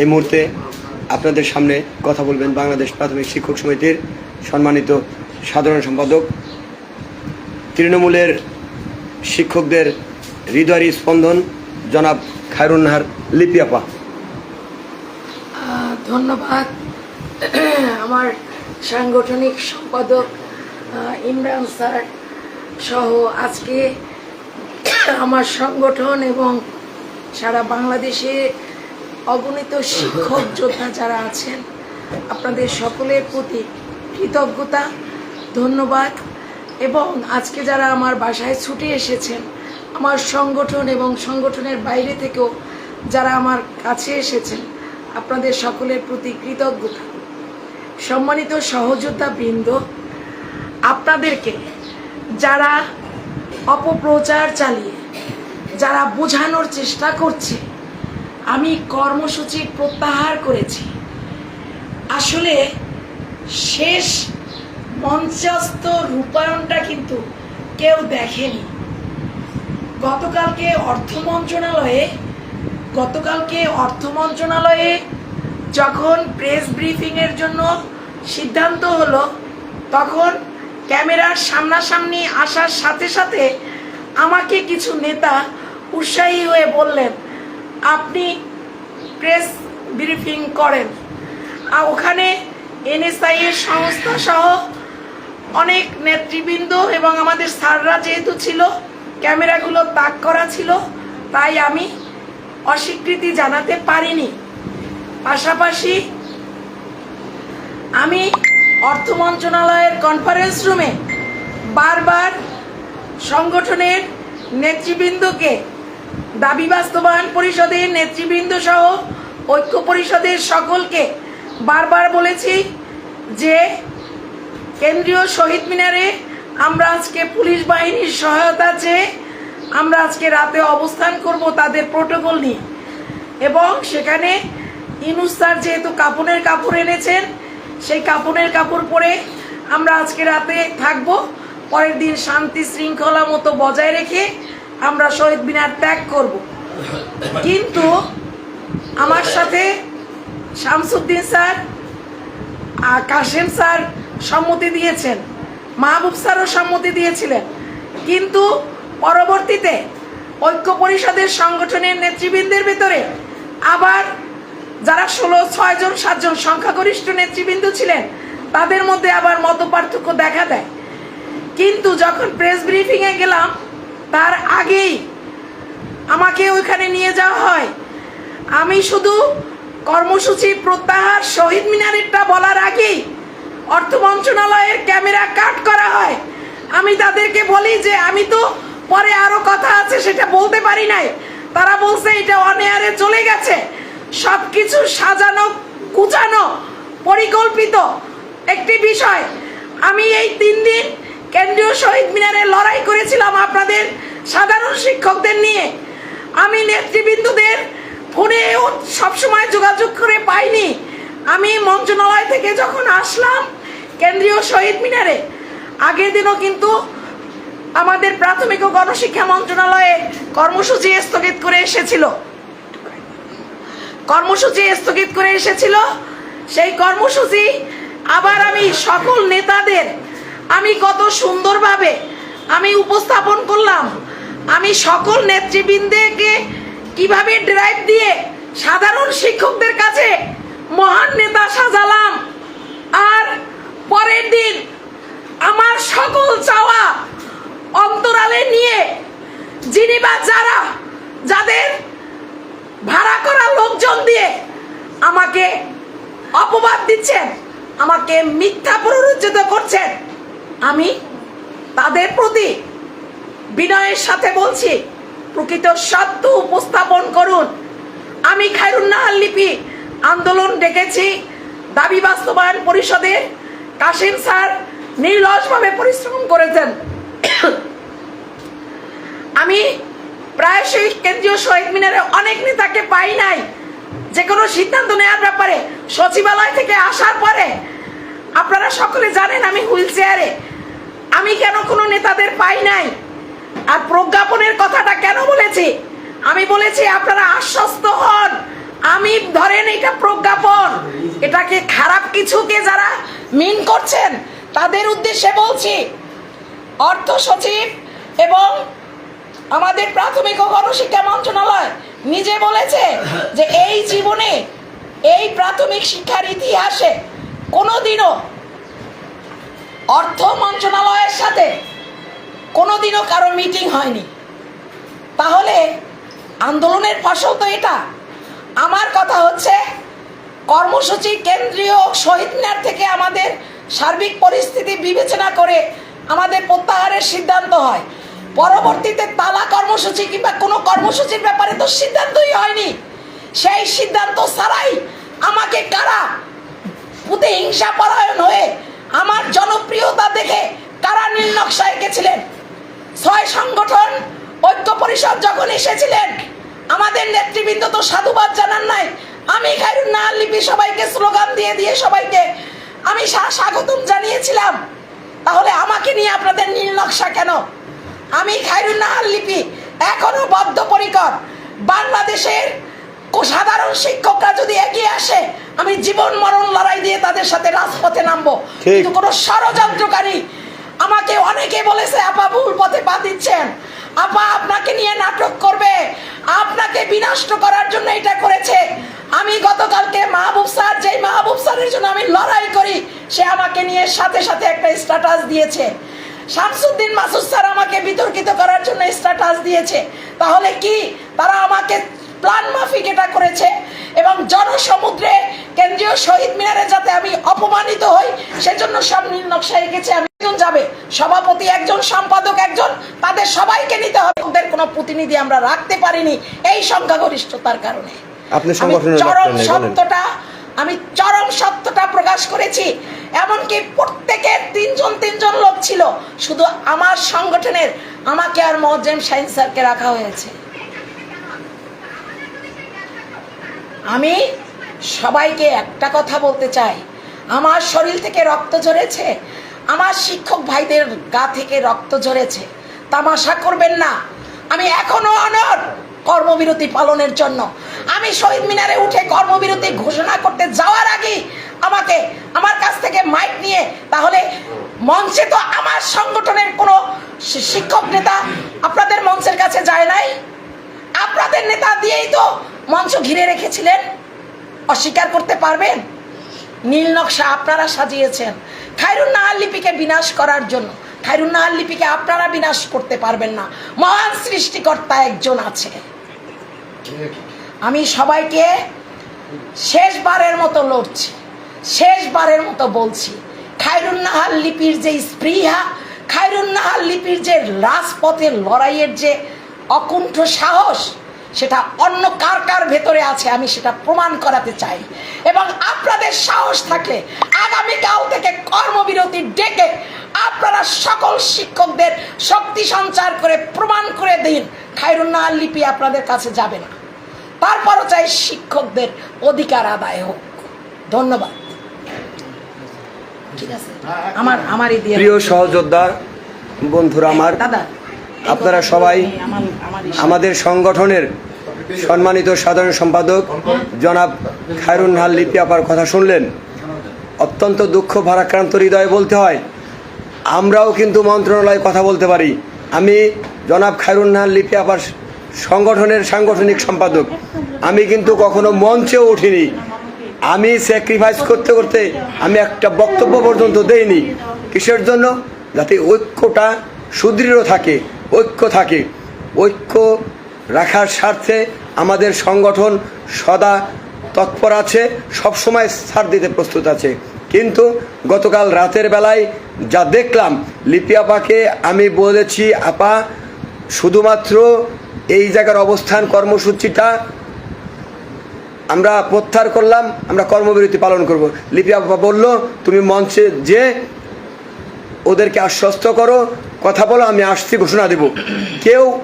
এই মুহূর্তে আপনাদের সামনে কথা বলবেন বাংলাদেশ প্রাথমিক শিক্ষক সমিতির সম্মানিত সাধারণ সম্পাদক। তৃণমূলের শিক্ষকদের হৃদয়ের স্পন্দন জনাব খায়রুন্নাহার লিপিয়াপা ধন্যবাদ। আমার সাংগঠনিক সম্পাদক ইমরান স্যার সহ আজকে আমার সংগঠন এবং সারা বাংলাদেশে অগণিত শিক্ষক, যোদ্ধা যারা আছেন, আপনাদের সকলের প্রতি কৃতজ্ঞতা, ধন্যবাদ। এবং আজকে যারা আমার বাসায় ছুটে এসেছেন, আমার সংগঠন এবং সংগঠনের বাইরে থেকেও যারা আমার কাছে এসেছেন, আপনাদের সকলের প্রতি কৃতজ্ঞতা। সম্মানিত সহযোদ্ধা বৃন্দ, আপনাদেরকে যারা অপপ্রচার চালিয়ে, যারা বোঝানোর চেষ্টা করছে আমি কর্মসূচি প্রত্যাহার করেছি। আসলে শেষ মঞ্চস্থ রূপায়ণটা কিন্তু কেউ দেখেনি। গতকালকে অর্থ মন্ত্রণালয়ে, গতকালকে অর্থ মন্ত্রণালয়ে যখন প্রেস ব্রিফিংয়ের জন্য সিদ্ধান্ত হলো, তখন ক্যামেরার সামনাসামনি আসার সাথে সাথে আমাকে কিছু নেতা উৎসাহী হয়ে বললেন আপনি প্রেস ব্রিফিং করেন। আর ওখানে এনএসআই এর সংস্থা সহ অনেক নেতৃবৃন্দ এবং আমাদের স্যাররা যেহেতু ছিল, ক্যামেরাগুলো তাক করা ছিল, তাই আমি অস্বীকৃতি জানাতে পারিনি। পাশাপাশি আমি অর্থ মন্ত্রণালয়ের কনফারেন্স রুমে বারবার সংগঠনের নেতৃবৃন্দকে দাবি বাস্তবায়ন পরিষদের নেতৃবৃন্দ সহ ঐক্য পরিষদের সকলকে বারবার বলেছি যে কেন্দ্রীয় শহীদ মিনারে আমরা আজকে পুলিশ বাহিনীর সহায়তা চেয়ে আমরা আজকে রাতে অবস্থান করব তাদের প্রোটোকল নিয়ে। এবং সেখানে ইনুস স্যার যেহেতু কাপড়ের কাপড় এনেছেন, সেই কাপড়ের কাপড় পরে আমরা আজকে রাতে থাকব। পরের দিন শান্তি শৃঙ্খলা মতো বজায় রেখে আমরা শহীদ মিনার ত্যাগ করব। কিন্তু আমার সাথে শামসুদ্দিন স্যার আর কাশেম স্যার সম্মতি দিয়েছেন। মাহবুব স্যারও সম্মতি দিয়েছিলেন। কিন্তু পরবর্তীতে ঐক্য পরিষদের সংগঠনের নেতৃবৃন্দের ভেতরে আবার যারা ষোলো ছয়জন সাতজন সংখ্যাগরিষ্ঠ নেতৃবৃন্দ ছিলেন, তাদের মধ্যে আবার মত পার্থক্য দেখা দেয়। কিন্তু যখন প্রেস ব্রিফিংয়ে গেলাম তার আগেই আমাকে ওইখানে নিয়ে যাওয়া হয়। আমি শুধু কর্মসূচি প্রত্যাহার, শহীদ মিনারেরটা বলার আগেই অর্থ মন্ত্রণালয়ের ক্যামেরা কাট করা হয়। আমি তাদেরকে বলি যে, আমি তো পরে আরও কথা আছে, সেটা বলতে পারি নাই। তারা বলছে, এটা অনেয়ারে চলে গেছে। সব কিছু সাজানো, কুচানো, পরিকল্পিত একটি বিষয়। আমি এই তিন দিন কেন্দ্রীয় শহীদ মিনারে লড়াই করেছিলাম আপনাদের সাধারণ শিক্ষকদের নিয়ে। আমি নেতৃবৃন্দদের ফোনেও সবসময় যোগাযোগ করে পাইনি। আমি মন্ত্রণালয় থেকে যখন আসলাম কেন্দ্রীয় শহীদ মিনারে, আগের দিনও কিন্তু আমাদের প্রাথমিক ও গণশিক্ষা মন্ত্রণালয়ে কর্মসূচি স্থগিত করে এসেছিল। কর্মসূচি স্থগিত করে এসেছিল। সেই কর্মসূচি আবার আমি সকল নেতাদের আমি কত সুন্দরভাবে আমি উপস্থাপন করলাম। আমি সকল নেতৃবৃন্দকে কীভাবে ড্রাইভ দিয়ে সাধারণ শিক্ষকদের কাছে মহান নেতা সাজালাম। আর পরের দিন আমার সকল চাওয়া অন্তরালে নিয়ে যিনি বা যারা যাদের ভাড়া করা লোকজন দিয়ে আমাকে অপবাদ দিচ্ছেন, আমাকে মিথ্যা পুনরুজ্জিত করছেন আমি তাদের প্রতি বিনয়ের সাথে বলছি, প্রকৃত সত্য উপস্থাপন করুন। আমি খায়রুন্নাহার লিপি আন্দোলন ডেকেছি, দাবি বাস্তবায়ন পরিষদের কাশিম স্যার নির্লসভাবে পরিশ্রম করেছেন। আমি প্রায়শই কেন্দ্রীয় শহীদ মিনারে অনেক নেতাকে পাই নাই। যে কোনো সিদ্ধান্ত নেওয়ার ব্যাপারে সচিবালয় থেকে আসার পরে, আপনারা সকলে জানেন আমি হুইল চেয়ারে আমি কেন কোনো নেতাদের পাই নাই? আর প্রজ্ঞাপনের কথাটা কেন বলেছি? আমি বলেছি আপনারা আশ্বস্ত হন। আমি ধরেন এটা প্রজ্ঞাপন। এটাকে খারাপ কিছুকে যারা মিন করছেন, তাদের উদ্দেশ্যে বলছি, অর্থ সচিব এবং আমাদের প্রাথমিক ও গণশিক্ষা মন্ত্রণালয় নিজে বলেছে যে এই জীবনে এই প্রাথমিক শিক্ষার ইতিহাসে কোনোদিনও অর্থ মন্ত্রণালয়ের সাথে কোনোদিনও কারও মিটিং হয়নি। তাহলে আন্দোলনের ফসল তো এটা। আমার কথা হচ্ছে, কর্মসূচি কেন্দ্রীয় শহীদ মিনার থেকে আমাদের সার্বিক পরিস্থিতি বিবেচনা করে আমাদের প্রত্যাহারের সিদ্ধান্ত হয়। পরবর্তীতে তালা কর্মসূচি কিংবা কোনো কর্মসূচির ব্যাপারে তো সিদ্ধান্তই হয়নি। সেই সিদ্ধান্ত ছাড়াই আমাকে কারা পুঁতে হিংসা পরায়ণ হয়ে আমার জনপ্রিয়তা দেখে কারা নীল নকশা এঁকেছিলেন ছয় সংগঠন, ঐক্য পরিষদ যখন এসেছিলেন, আমাদের নেতৃবৃন্দ তো সাধুবাদ জানান নাই। আমি খাইরুন না লিপি সবাইকে স্লোগান দিয়ে দিয়ে সবাইকে আমি স্বাগতম জানিয়েছিলাম। তাহলে আমাকে নিয়ে আপনাদের নীল নকশা কেন? আমি খাইরুন নাহার লিপি এখনও বদ্ধপরিকর। বাংলাদেশের সাধারণ শিক্ষকরা যদি এগিয়ে আসে আমি জীবন মরণ লড়াই দিয়ে তাদের সাথে রাজপথে নামবো। কিন্তু কোনো ষড়যন্ত্রকারী আমাকে অনেকে বলেছে আপা ভুল পথে পা দিচ্ছেন। আপা আপনাকে নিয়ে নাটক করবে। আপনাকে বিনষ্ট করার জন্য এটা করেছে। আমি গতকালকে মাহবুব স্যার যেই মাহবুব স্যারের জন্য আমি লড়াই করি সে আমাকে নিয়ে সাথে সাথে একটা স্ট্যাটাস দিয়েছে। শামসুদ্দিন মাসুদ স্যার আমাকে বিতর্কিত করার জন্য স্ট্যাটাস দিয়েছে। তাহলে কি তারা আমাকে প্ল্যান মাফিক এটা করেছে এবং জনসমুদ্রে কেন্দ্রীয় শহীদ মিনারে যাতে আমি অপমানিত হই সেজন্য সব নীল নকশা এঁকেছে আমি একজন যাবে সভাপতি একজন সম্পাদক একজন তাদের সবাইকে নিতে হবে। ওদের কোনো প্রতিনিধি আমরা রাখতে পারিনি এই সংখ্যাগরিষ্ঠতার কারণে। আপনি চরম। সত্যটা আমি চরম সত্যটা প্রকাশ করেছি। এমনকি প্রত্যেকের তিনজন তিনজন লোক ছিল শুধু আমার সংগঠনের আমাকে আর মহজেম শাহিন স্যারকে রাখা হয়েছে। আমি সবাইকে একটা কথা বলতে চাই। আমার শরীর থেকে রক্ত ঝরেছে। আমার শিক্ষক ভাইদের গা থেকে রক্ত ঝরেছে। তামাশা করবেন না। আমি এখনও অনর কর্মবিরতি পালনের জন্য। আমি শহীদ মিনারে উঠে কর্মবিরতি ঘোষণা করতে যাওয়ার আগেই আমাকে আমার কাছ থেকে মাইক নিয়ে, তাহলে মঞ্চে তো আমার সংগঠনের কোনো শিক্ষক নেতা আপনাদের মঞ্চের কাছে যায় নাই? আপনাদের নেতা দিয়েই তো মঞ্চ ঘিরে রেখেছিলেন। অস্বীকার করতে পারবেন? নীল নকশা আপনারা সাজিয়েছেন। খায়রুন নাহার লিপিকে বিনাশ করার জন্য। খায়রুন নাহার লিপিকে আপনারা বিনাশ করতে পারবেন না। মহান সৃষ্টিকর্তা একজন আছে। আমি সবাইকে শেষবারের মতো লড়ছি, শেষবারের মতো বলছি, খায়রুন নাহার লিপির যে স্পৃহা, খায়রুন নাহার লিপির যে রাজপথের লড়াইয়ের যে অকুণ্ঠ সাহস সেটা অন্য কার কার ভেতরে আছে আমি সেটা প্রমাণ করাতে চাই। এবং আপনাদের সাহস থাকলে আগামীকাল থেকে কর্মবিরতি ডেকে আপনারা সকল শিক্ষকদের শক্তি সঞ্চার করে প্রমাণ করে দিন। খায়রুন লিপি আপনাদের কাছে যাবে না। তারপরও চাই শিক্ষকদের অধিকার আদায় হোক। ধন্যবাদ। ঠিক আছে। আমার আমারই প্রিয় সহযোদ্ধা বন্ধুরা আমার দাদা। আপনারা সবাই আমাদের সংগঠনের সম্মানিত সাধারণ সম্পাদক জনাব খায়রুন হাল লিপি আপার কথা শুনলেন। অত্যন্ত দুঃখ, ভারাক্রান্ত হৃদয়ে বলতে হয়, আমরাও কিন্তু মন্ত্রণালয়ে কথা বলতে পারি। আমি জনাব খায়রুন হাল লিপি আপার সংগঠনের সাংগঠনিক সম্পাদক। আমি কিন্তু কখনো মঞ্চেও উঠিনি। আমি স্যাক্রিফাইস করতে করতে আমি একটা বক্তব্য পর্যন্ত দেইনি। কিসের জন্য? যাতে ঐক্যটা সুদৃঢ় থাকে। ঐক্য থাকে। ঐক্য রাখার স্বার্থে আমাদের সংগঠন সদা তৎপর আছে, সবসময় ছাড় দিতে প্রস্তুত আছে। কিন্তু গতকাল রাতের বেলায় যা দেখলাম, লিপি আপাকে আমি বলেছি, আপা, শুধুমাত্র এই জায়গার অবস্থান কর্মসূচিটা আমরা প্রত্যাহার করলাম, আমরা কর্মবিরতি পালন করব। লিপি আপা বলল, তুমি মঞ্চে যে ওদেরকে আশ্বস্ত করো কথা বলো, আমি আসছি, ঘোষণা দেব। কেউ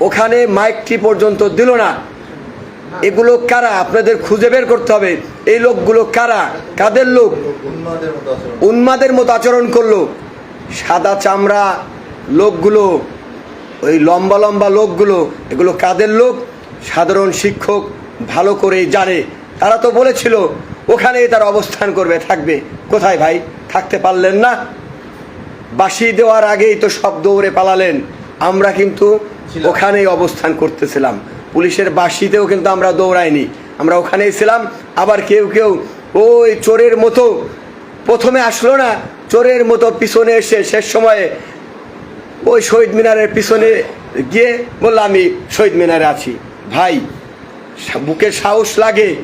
ওখানে মাইকটি পর্যন্ত দিল না। এগুলো কারা? আপনাদের খুঁজে বের করতে হবে। এই লোকগুলো কারা? কাদের লোক? উন্মাদের মতো আচরণ করল। সাদা চামড়া লোকগুলো, ওই লম্বা লম্বা লোকগুলো, এগুলো কাদের লোক? সাধারণ শিক্ষক ভালো করেই জানে। তারা তো বলেছিল, ওখানেই তারা অবস্থান করবে, থাকবে। কোথায় ভাই? থাকতে পারলেন না? বাসি দেওয়ার আগেই তো সব দৌড়ে পালালেন। আমরা কিন্তু ওখানেই অবস্থান করতেছিলাম। পুলিশের বাসিতেও কিন্তু আমরা দৌড়াইনি। আমরা ওখানেই ছিলাম। আবার কেউ কেউ ওই চোরের মতো প্রথমে আসলো না চোরের মতো পিছনে এসে শেষ সময়ে ওই শহীদ মিনারের পিছনে গিয়ে বললাম আমি শহীদ মিনারে আছি। ভাই বুকে সাহস লাগে।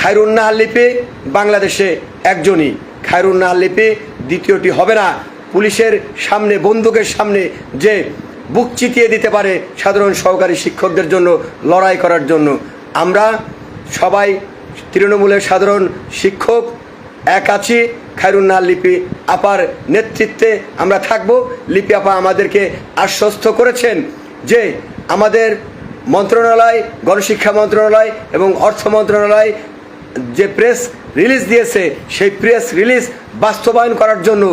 খায়রুন্নাহ লিপি বাংলাদেশে একজনই। খায়রুন্নাহ লিপি দ্বিতীয়টি হবে না। পুলিশের সামনে, বন্দুকের সামনে যে বুক চিতিয়ে দিতে পারে সাধারণ সহকারী শিক্ষকদের জন্য, লড়াই করার জন্য। আমরা সবাই তৃণমূলের সাধারণ শিক্ষক, এক আছি খায়রুন্নাহ লিপি আপার নেতৃত্বে আমরা থাকব। লিপি আপা আমাদেরকে আশ্বস্ত করেছেন যে আমাদের মন্ত্রণালয়, গণশিক্ষা মন্ত্রণালয় এবং অর্থ মন্ত্রণালয় যে প্রেস রিলিজ দিয়েছে, সেই প্রেস রিলিজ বাস্তবায়ন করার জন্য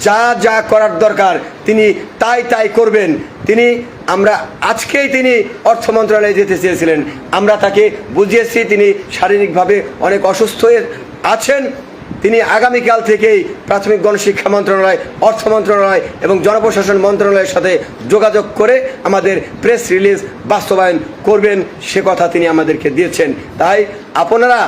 যা যা করার দরকার তিনি তাই তাই করবেন। তিনি, আমরা আজকেই তিনি অর্থ মন্ত্রণালয়ে যেতে চেয়েছিলেন। আমরা তাকে বুঝিয়েছি তিনি শারীরিকভাবে অনেক অসুস্থ আছেন। তিনি আগামীকাল থেকেই প্রাথমিক গণশিক্ষা মন্ত্রণালয়, অর্থ মন্ত্রণালয় এবং জনপ্রশাসন মন্ত্রণালয়ের সাথে যোগাযোগ করে আমাদের প্রেস রিলিজ বাস্তবায়ন করবেন সে কথা তিনি আমাদেরকে দিয়েছেন। তাই আপনারা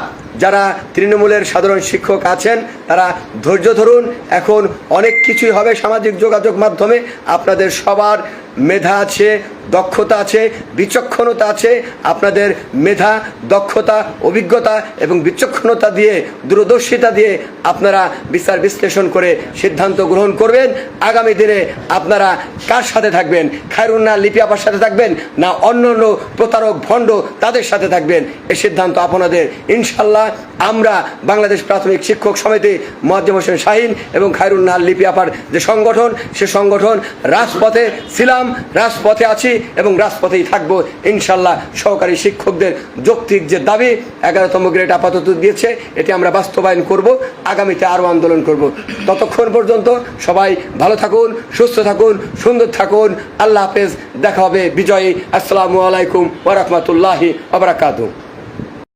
যারা তৃণমূলের সাধারণ শিক্ষক আছেন, তারা ধৈর্য ধরুন, এখন অনেক কিছুই হবে সামাজিক যোগাযোগ মাধ্যমে। আপনাদের সবার মেধা আছে, দক্ষতা আছে, বিচক্ষণতা আছে। আপনাদের মেধা, দক্ষতা, অভিজ্ঞতা এবং বিচক্ষণতা দিয়ে, দূরদর্শিতা দিয়ে আপনারা বিচার বিশ্লেষণ করে সিদ্ধান্ত গ্রহণ করবেন। আগামী দিনে আপনারা কার সাথে থাকবেন? খায়রুন্না লিপি আপার সাথে থাকবেন? না অন্য অন্য প্রতারক ভণ্ড তাদের সাথে থাকবেন? এ সিদ্ধান্ত আপনাদের। ইনশাল্লাহ আমরা বাংলাদেশ প্রাথমিক শিক্ষক সমিতি মোয়াজ্জেম হোসেন শাহিন এবং খায়রুন্নাহ লিপি আপার যে সংগঠন, সে সংগঠন রাজপথে ছিলাম। রাজপথে আছি এবং রাজপথেই থাকব। ইনশাল্লাহ সহকারী শিক্ষকদের যৌক্তিক যে দাবি, এগারোতম গ্রেড আপাতত দিয়েছে, এটি আমরা বাস্তবায়ন করব, আগামীতে আরও আন্দোলন করব। ততক্ষণ পর্যন্ত সবাই ভালো থাকুন, সুস্থ থাকুন, সুন্দর থাকুন। আল্লাহ হাফেজ, দেখা হবে বিজয়ী। আসসালামু আলাইকুম ওরহমতুল্লাহি ওবরাকাতু